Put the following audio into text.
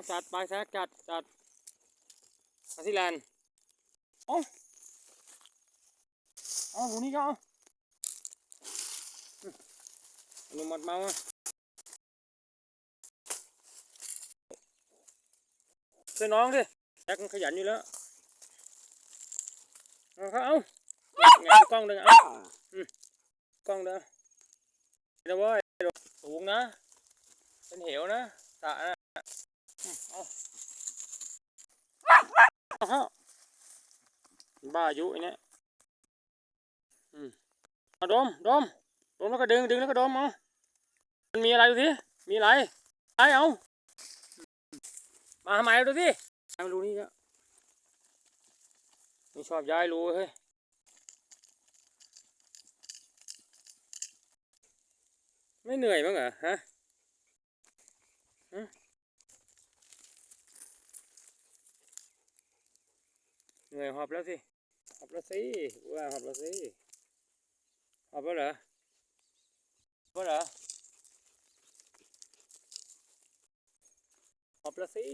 เอาจัดไปแซกจัดจัดมาที่แลนด์เอาเอาหมูนี่ก็เอาอืมหนุ่มหมัดเมาอะช่วยน้องดิแซกมันขยันอยู่แล้วเอาเขาเอาไงดูกล้องดึงเอาอืมกล้องเด้อเดี๋ยวเว้ยสูงนะ เป็นเหวนะสระนะอืมเอา เอาเข้าบ้าอายุไอ้เนี่ยอืมเอาดมดมดมแล้วก็ดึงดึงแล้วก็ดมเอามันมีอะไรดูสิมีอะไรอะไรเอามาทำไมดูสิมารูนี่ก็ไม่ชอบย้ายรูเฮ้ยไม่เหนื่อยบ้างเหรอฮะ เหนื่อยหอบแล้วสิหอบแล้วสิว่าหอบแล้วสิหอบแล้วเหรอหอบแล้วเหรอหอบแล้วสิ